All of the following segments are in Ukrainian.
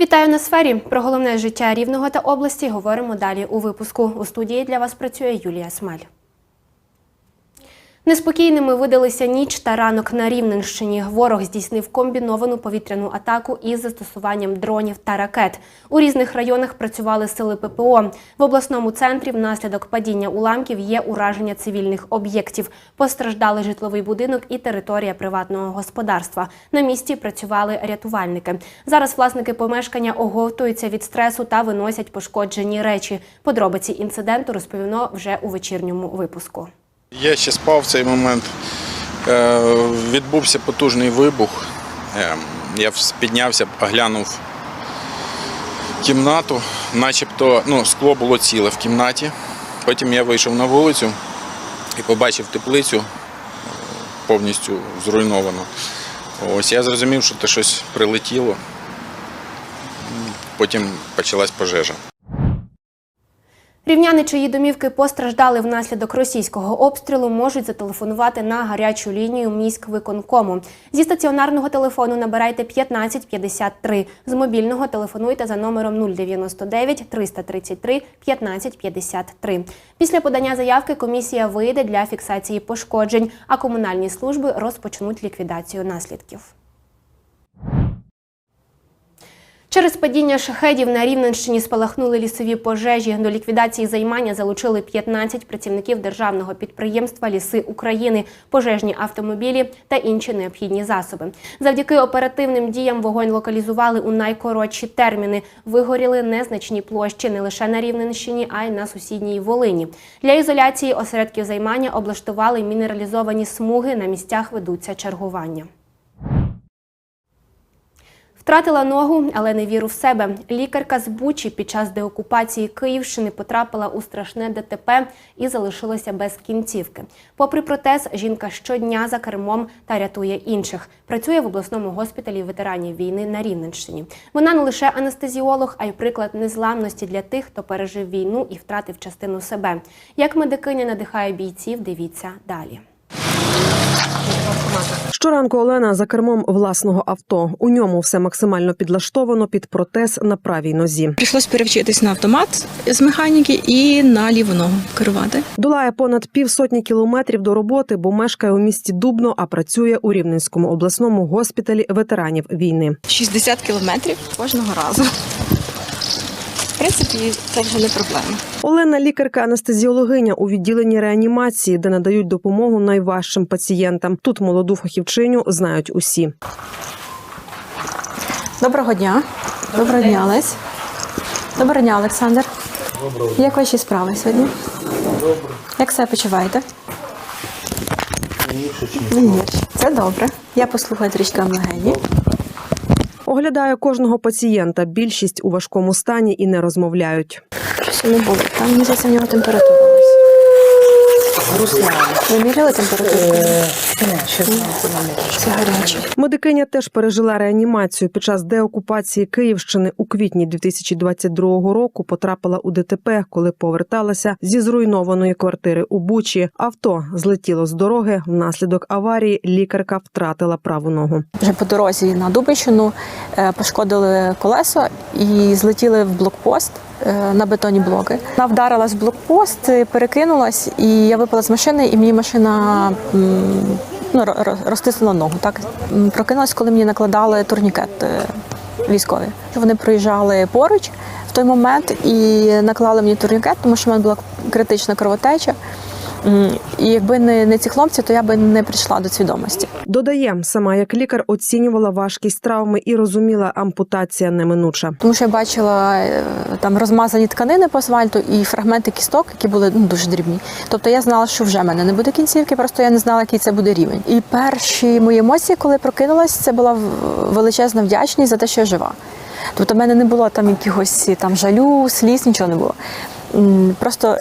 Вітаю на сфері. Про головне життя рівного та області говоримо далі у випуску. У студії для вас працює Юлія Смаль. Неспокійними видалися ніч та ранок на Рівненщині. Ворог здійснив комбіновану повітряну атаку із застосуванням дронів та ракет. У різних районах працювали сили ППО. В обласному центрі внаслідок падіння уламків є ураження цивільних об'єктів. Постраждали житловий будинок і територія приватного господарства. На місці працювали рятувальники. Зараз власники помешкання оговтуються від стресу та виносять пошкоджені речі. Подробиці інциденту розповіно вже у вечірньому випуску. Я ще спав в цей момент. Е, Відбувся потужний вибух. Е, Я піднявся, оглянув кімнату, начебто ну, скло було ціле в кімнаті. Потім я вийшов на вулицю і побачив теплицю е, повністю зруйновану. Ось я зрозумів, що це щось прилетіло. Потім почалась пожежа. Рівняни, чиї домівки постраждали внаслідок російського обстрілу, можуть зателефонувати на гарячу лінію міськвиконкому. Зі стаціонарного телефону набирайте 1553. З мобільного телефонуйте за номером 099 333 1553. Після подання заявки комісія вийде для фіксації пошкоджень, а комунальні служби розпочнуть ліквідацію наслідків. Через падіння шахедів на Рівненщині спалахнули лісові пожежі. До ліквідації займання залучили 15 працівників державного підприємства Ліси України, пожежні автомобілі та інші необхідні засоби. Завдяки оперативним діям вогонь локалізували у найкоротші терміни. Вигоріли незначні площі не лише на Рівненщині, а й на сусідній Волині. Для ізоляції осередків займання облаштували мінералізовані смуги. На місцях ведуться чергування. Втратила ногу, але не віру в себе. Лікарка з Бучі під час деокупації Київщини потрапила у страшне ДТП і залишилася без кінцівки. Попри протез, жінка щодня за кермом та рятує інших. Працює в обласному госпіталі ветеранів війни на Рівненщині. Вона не лише анестезіолог, а й приклад незламності для тих, хто пережив війну і втратив частину себе. Як медикиня надихає бійців, дивіться далі. Щоранку Олена за кермом власного авто. У ньому все максимально підлаштовано під протез на правій нозі. Прийшлось перевчитись на автомат з механіки і на ліву ногу керувати. Долає понад півсотні кілометрів до роботи, бо мешкає у місті Дубно, а працює у Рівненському обласному госпіталі ветеранів війни. 60 кілометрів кожного разу. Принципі, це вже не проблема. Олена лікарка-анестезіологиня у відділенні реанімації, де надають допомогу найважчим пацієнтам. Тут молоду фахівчиню знають усі. Доброго дня. Доброго дня, Лесь. Доброго дня, Олександр. Доброго. Як ваші справи сьогодні? Добре. Як себе почуваєте? Не гірше. Це добре. Я послухаю трішки вам легені. Оглядає кожного пацієнта. Більшість у важкому стані і не розмовляють. Щось не було. Там мені здається, в нього температура. Руслан. Ви міряли температуру? Це гаряче. Медикиня теж пережила реанімацію під час деокупації Київщини у квітні 2022 року. Потрапила у ДТП, коли поверталася зі зруйнованої квартири у Бучі. Авто злетіло з дороги. Внаслідок аварії лікарка втратила праву ногу. Вже по дорозі на Дубищину е, пошкодили колесо і злетіли в блокпост е, на бетонні блоки. Вона вдарилась в блокпост, перекинулась, і я випала з машини, і мені машина ну, ро- ро- розтиснула ногу. Так прокинулась, коли мені накладали турнікет е, військові. Вони проїжджали поруч в той момент і наклали мені турнікет, тому що в мене була критична кровотеча. І якби не, не ці хлопці, то я би не прийшла до свідомості. Додає, сама як лікар оцінювала важкість травми і розуміла, ампутація неминуча. Тому що я бачила е, там розмазані тканини по асфальту і фрагменти кісток, які були ну, дуже дрібні. Тобто я знала, що вже в мене не буде кінцівки, просто я не знала, який це буде рівень. І перші мої емоції, коли прокинулась, це була величезна вдячність за те, що я жива. Тобто в мене не було там якихось там жалю, сліз, нічого не було. Просто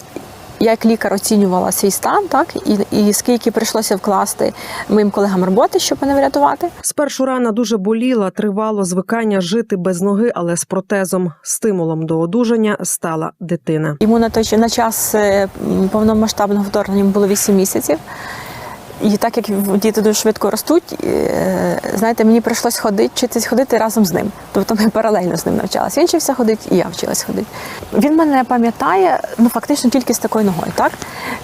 я як лікар оцінювала свій стан, так і, і скільки прийшлося вкласти моїм колегам роботи, щоб мене врятувати. Спершу рана дуже боліла, тривало звикання жити без ноги, але з протезом. Стимулом до одужання стала дитина. Йому на той на час е, повномасштабного вторгнення було 8 місяців. І так як діти дуже швидко ростуть, е, знаєте, мені прийшлось ходити, вчитись ходити разом з ним. Тобто ми паралельно з ним навчалися. Він вчився ходити, і я вчилась ходити. Він мене пам'ятає ну фактично тільки з такою ногою, так?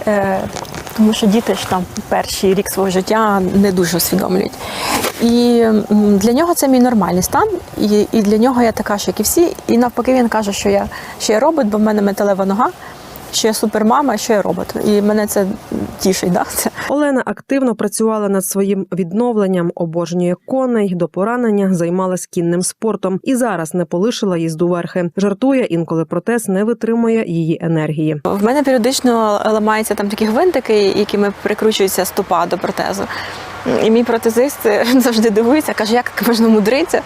Е, тому що діти ж там перший рік свого життя не дуже усвідомлюють. І для нього це мій нормальний стан, і, для нього я така ж, як і всі. І навпаки, він каже, що я, що я робот, бо в мене металева нога, що я супермама, що я робот. І мене це тішить. Да? Це Олена активно працювала над своїм відновленням, обожнює коней до поранення, займалась кінним спортом і зараз не полишила їзду верхи. Жартує інколи протез не витримує її енергії. В мене періодично ламаються там такі гвинтики, якими прикручується стопа до протезу. І мій протезист завжди дивується, каже, як так можна мудритися,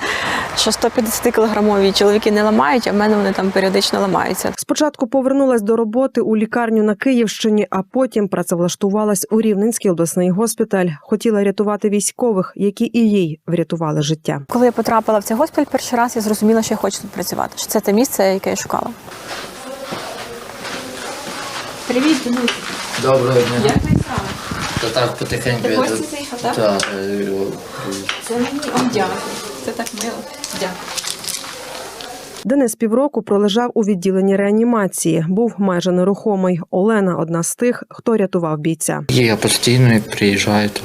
що 150 кілограмові чоловіки не ламають, а в мене вони там періодично ламаються. Спочатку повернулась до роботи у лікарню на Київщині, а потім працевлаштувалась у Рівненський обласний госпіталь. Хотіла рятувати військових, які і їй врятували життя. Коли я потрапила в цей госпіталь перший раз, я зрозуміла, що я хочу тут працювати. Що це те місце, яке я шукала. Привіт, Денис. Доброго дня. Як ви саме? Та так потихеньку. Ти гості так? Так. е, Це мені О, дякую. Це так мило. Дякую. Денис півроку пролежав у відділенні реанімації. Був майже нерухомий. Олена одна з тих, хто рятував бійця. Я постійно приїжджаю, то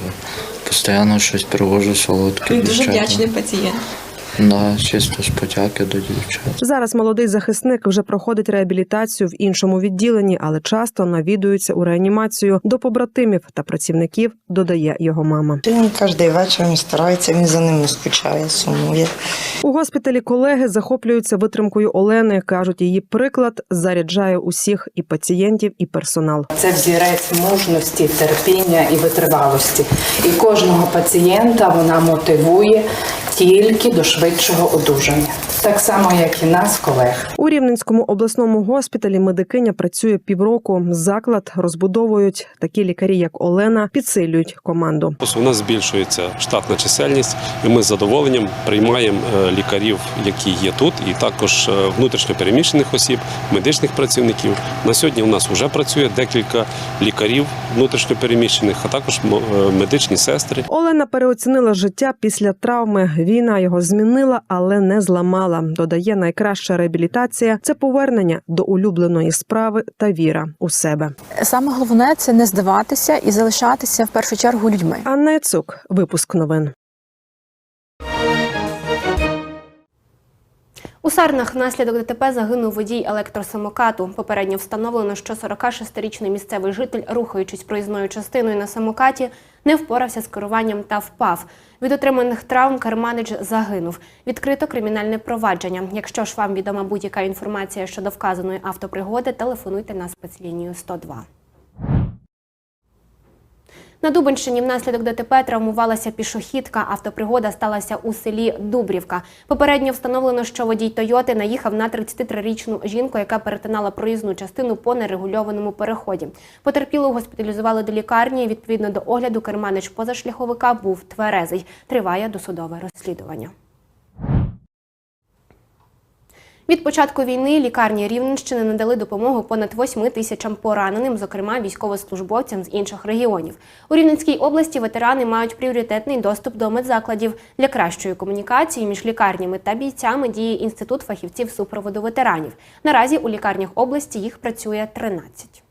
постійно щось привожу солодке. Він дуже вдячний пацієнт. Да, чисто з подяки до дівчат. Зараз молодий захисник вже проходить реабілітацію в іншому відділенні, але часто навідується у реанімацію до побратимів та працівників. Додає його мама. Він кожен вечір він старається, він за ними скучає, сумує. У госпіталі колеги захоплюються витримкою Олени. кажуть, її приклад заряджає усіх і пацієнтів, і персонал. Це взірець мужності, терпіння і витривалості. І кожного пацієнта вона мотивує тільки до швидшого одужання, так само як і нас, колег. У Рівненському обласному госпіталі медикиня працює півроку. Заклад розбудовують такі лікарі, як Олена, підсилюють команду. У нас збільшується штатна чисельність, і ми з задоволенням приймаємо е, лікарів, які є тут, і також е, внутрішньопереміщених осіб, медичних працівників. На сьогодні у нас вже працює декілька лікарів внутрішньопереміщених, а також е, медичні сестри. Олена переоцінила життя після травми. Війна його змінила, але не зламала. Додає, найкраща реабілітація це повернення до улюбленої справи та віра у себе. Саме головне це не здаватися і залишатися в першу чергу людьми. Анна Яцук, випуск новин. У Сарнах внаслідок ДТП загинув водій електросамокату. Попередньо встановлено, що 46-річний місцевий житель, рухаючись проїзною частиною на самокаті, не впорався з керуванням та впав. Від отриманих травм керманич загинув. Відкрито кримінальне провадження. Якщо ж вам відома будь-яка інформація щодо вказаної автопригоди, телефонуйте на спецлінію 102. На Дубенщині внаслідок ДТП травмувалася пішохідка. Автопригода сталася у селі Дубрівка. Попередньо встановлено, що водій Тойоти наїхав на 33-річну жінку, яка перетинала проїзну частину по нерегульованому переході. Потерпілу госпіталізували до лікарні. Відповідно до огляду, керманич позашляховика був тверезий. Триває досудове розслідування. Від початку війни лікарні Рівненщини надали допомогу понад 8 тисячам пораненим, зокрема військовослужбовцям з інших регіонів. У Рівненській області ветерани мають пріоритетний доступ до медзакладів. Для кращої комунікації між лікарнями та бійцями діє інститут фахівців супроводу ветеранів. Наразі у лікарнях області їх працює 13.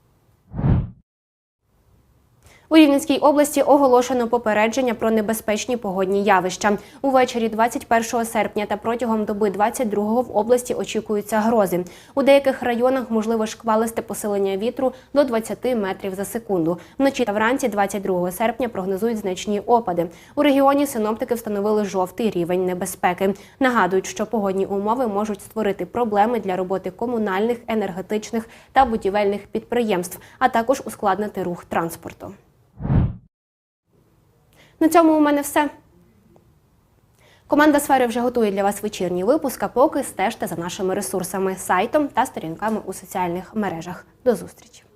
У Рівненській області оголошено попередження про небезпечні погодні явища. Увечері 21 серпня та протягом доби 22 в області очікуються грози. У деяких районах можливо шквалисте посилення вітру до 20 метрів за секунду. Вночі та вранці 22 серпня прогнозують значні опади. У регіоні синоптики встановили жовтий рівень небезпеки. Нагадують, що погодні умови можуть створити проблеми для роботи комунальних, енергетичних та будівельних підприємств, а також ускладнити рух транспорту. На цьому у мене все. Команда сфери вже готує для вас вечірній випуск, а поки стежте за нашими ресурсами, сайтом та сторінками у соціальних мережах. До зустрічі!